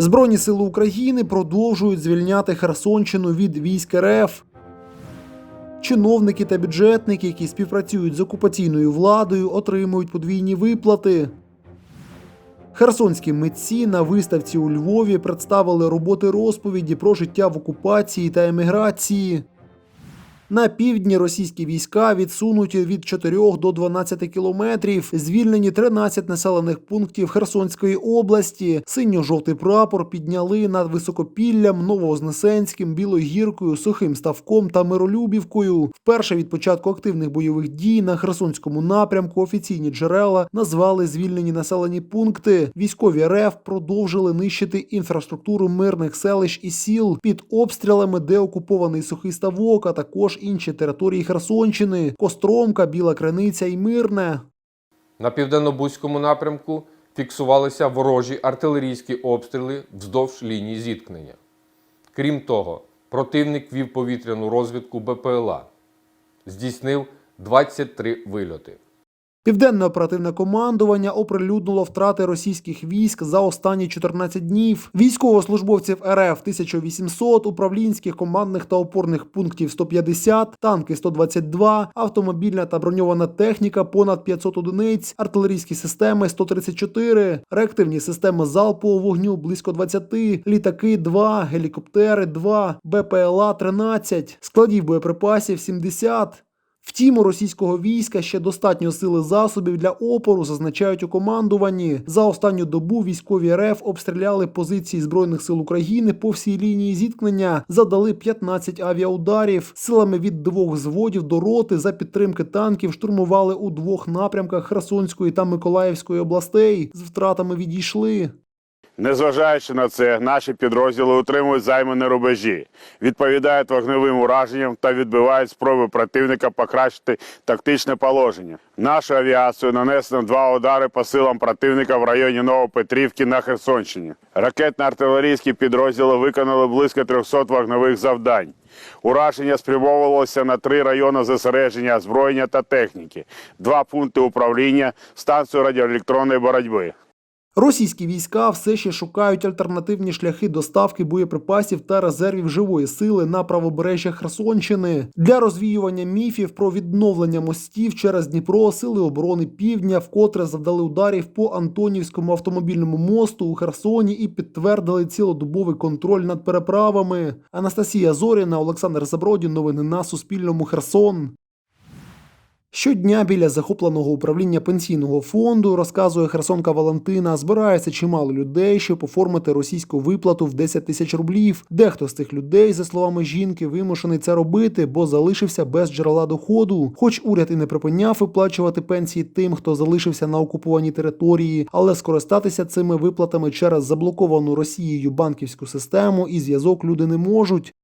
Збройні сили України продовжують звільняти Херсонщину від військ РФ. Чиновники та бюджетники, які співпрацюють з окупаційною владою, отримують подвійні виплати. Херсонські митці на виставці у Львові представили роботи розповіді про життя в окупації та еміграції. На півдні російські війська відсунуті від 4 до 12 кілометрів. Звільнені 13 населених пунктів Херсонської області. Синьо-жовтий прапор підняли над Високопіллям, Новоознесенським, Білогіркою, Сухим Ставком та Миролюбівкою. Вперше від початку активних бойових дій на Херсонському напрямку офіційні джерела назвали звільнені населені пункти. Військові РФ продовжили нищити інфраструктуру мирних селищ і сіл під обстрілами, де окупований сухий ставок, а також інші території Херсонщини: Костромка, Біла Криниця і Мирне. На південно-бузькому напрямку фіксувалися ворожі артилерійські обстріли вздовж лінії зіткнення. Крім того, противник вів повітряну розвідку БПЛА, здійснив 23 вильоти. Південне оперативне командування оприлюднило втрати російських військ за останні 14 днів. Військовослужбовців РФ 1800, управлінських командних та опорних пунктів 150, танки 122, автомобільна та броньована техніка понад 500 одиниць, артилерійські системи 134, реактивні системи залпового вогню близько 20, літаки 2, гелікоптери 2, БПЛА 13, складів боєприпасів 70. Втім, у російського війська ще достатньо сили засобів для опору, зазначають у командуванні. За останню добу військові РФ обстріляли позиції збройних сил України по всій лінії зіткнення, задали 15 авіаударів. Силами від двох зводів до роти за підтримки танків штурмували у двох напрямках Херсонської та Миколаївської областей. З втратами відійшли. Незважаючи на це, наші підрозділи утримують займані рубежі, відповідають вогневим ураженням та відбивають спроби противника покращити тактичне положення. Нашу авіацію нанесено два удари по силам противника в районі Новопетрівки на Херсонщині. Ракетно-артилерійські підрозділи виконали близько 300 вогневих завдань. Ураження спрямовувалося на три райони зосередження озброєння та техніки, два пункти управління, станцію радіоелектронної боротьби. Російські війська все ще шукають альтернативні шляхи доставки боєприпасів та резервів живої сили на правобережжя Херсонщини для розвіювання міфів про відновлення мостів через Дніпро сили оборони Півдня вкотре завдали ударів по Антонівському автомобільному мосту у Херсоні і підтвердили цілодобовий контроль над переправами. Анастасія Зоріна, Олександр Забродін. Новини на Суспільному. Херсон. Щодня біля захопленого управління пенсійного фонду, розказує Херсонка Валентина, збирається чимало людей, щоб оформити російську виплату в 10 тисяч рублів. Дехто з цих людей, за словами жінки, вимушений це робити, бо залишився без джерела доходу. Хоч уряд і не припиняв виплачувати пенсії тим, хто залишився на окупованій території, але скористатися цими виплатами через заблоковану Росією банківську систему і зв'язок люди не можуть.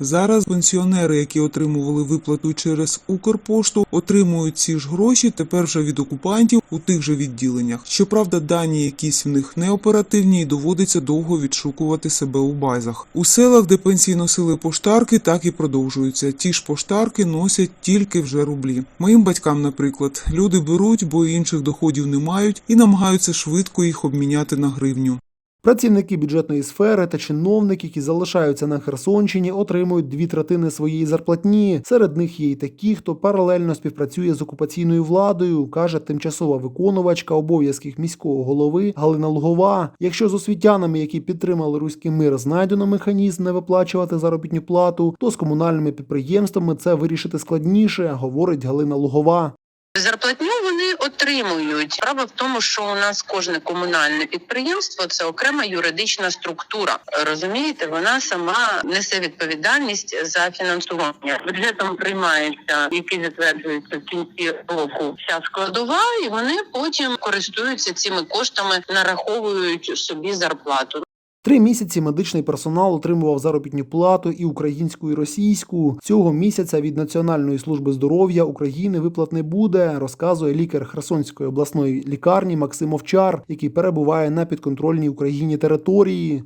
Зараз пенсіонери, які отримували виплату через Укрпошту, отримують ці ж гроші тепер вже від окупантів у тих же відділеннях. Щоправда, дані якісь в них не оперативні і доводиться довго відшукувати себе у базах. У селах, де пенсії носили поштарки, так і продовжуються. Ті ж поштарки носять тільки вже рублі. Моїм батькам, наприклад, люди беруть, бо інших доходів не мають, і намагаються швидко їх обміняти на гривню. Працівники бюджетної сфери та чиновники, які залишаються на Херсонщині, отримують дві третини своєї зарплатні. Серед них є й такі, хто паралельно співпрацює з окупаційною владою, каже тимчасова виконувачка обов'язків міського голови Галина Лугова. Якщо з освітянами, які підтримали руський мир, знайдено механізм не виплачувати заробітну плату, то з комунальними підприємствами це вирішити складніше, говорить Галина Лугова. Зарплатню вони отримують. Справа в тому, що у нас кожне комунальне підприємство це окрема юридична структура. Розумієте, вона сама несе відповідальність за фінансування. Бюджетом приймається, який затверджується в кінці року вся складова, і вони потім користуються цими коштами, нараховують собі зарплату. Три місяці медичний персонал отримував заробітну плату і українську, і російську. Цього місяця від Національної служби здоров'я України виплат не буде, розказує лікар Херсонської обласної лікарні Максим Овчар, який перебуває на підконтрольній Україні території.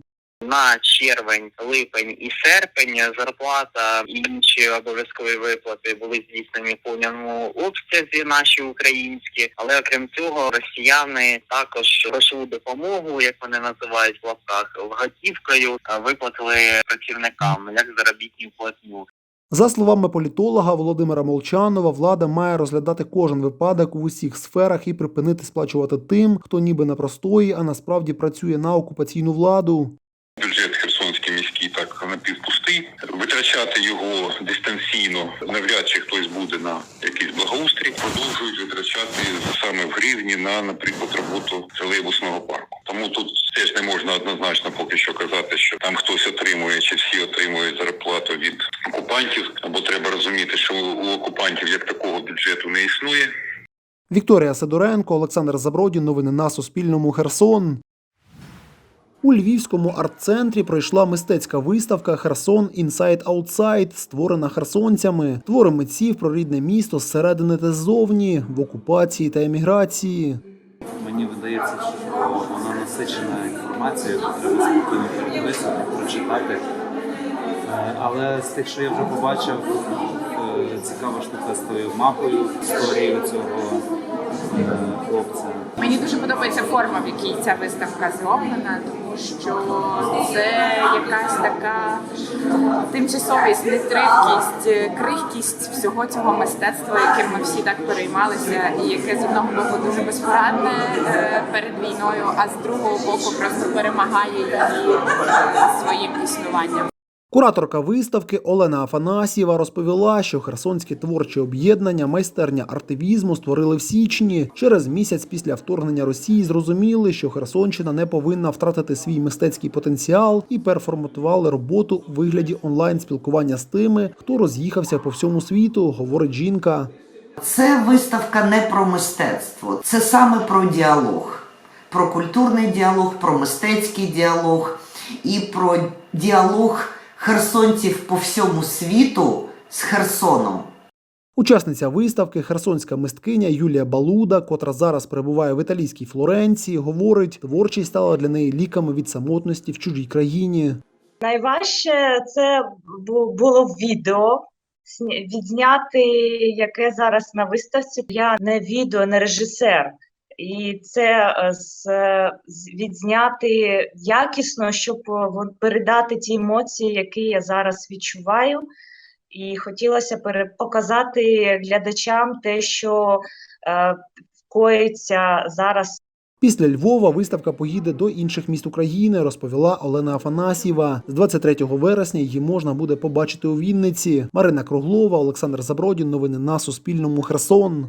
На червень, липень і серпень зарплата і інші обов'язкові виплати були здійснені в повному обсязі наші українські, але окрім цього, росіяни також грошову допомогу, як вони називають в лапках, готівкою виплатили працівникам як заробітну платню. За словами політолога Володимира Молчанова, влада має розглядати кожен випадок у усіх сферах і припинити сплачувати тим, хто ніби на простої, а насправді працює на окупаційну владу. Витрачати його дистанційно навряд чи хтось буде на якийсь благоустрій. Продовжують витрачати саме в гривні на, наприклад, роботу тролейбусного парку. Тому тут теж не можна однозначно поки що казати, що там хтось отримує чи всі отримують зарплату від окупантів. Або треба розуміти, що у окупантів як такого бюджету не існує. Вікторія Сидоренко, Олександр Забродін. Новини на Суспільному. Херсон. У Львівському арт-центрі пройшла мистецька виставка Херсон Inside Outside, створена херсонцями. Твори митців про рідне місто зсередини та ззовні, в окупації та еміграції. Мені видається, що вона насичена інформацією, треба спокійно передивитися, прочитати. Е, Але з тих, що я вже побачив, е, цікава штука з тою мапою історією цього е, хлопця. Мені дуже подобається форма, в якій ця виставка зроблена, тому що це якась така тимчасовість, нетривкість, е, крихкість всього цього мистецтва, яким ми всі так переймалися, і яке з одного боку дуже безпорадне е, перед війною, а з другого боку просто перемагає її своїм існуванням. Кураторка виставки Олена Афанасьєва розповіла, що херсонське творче об'єднання майстерня артивізму створили в січні. Через місяць після вторгнення Росії зрозуміли, що Херсонщина не повинна втратити свій мистецький потенціал і переформатували роботу у вигляді онлайн спілкування з тими, хто роз'їхався по всьому світу, говорить жінка. Це виставка не про мистецтво, це саме про діалог, про культурний діалог, про мистецький діалог і про діалог херсонців по всьому світу з Херсоном. Учасниця виставки, херсонська мисткиня Юлія Балуда, котра зараз перебуває в італійській Флоренції, говорить, творчість стала для неї ліками від самотності в чужій країні. Найважче це було відео відзняти, яке зараз на виставці. Я не відео, не режисер. І це е, з, відзняти якісно, щоб е, передати ті емоції, які я зараз відчуваю. І хотілося показати глядачам те, що е, коїться зараз Після Львова виставка поїде до інших міст України, розповіла Олена Афанасьєва. З 23 вересня її можна буде побачити у Вінниці. Марина Круглова, Олександр Забродін. Новини на Суспільному. Херсон.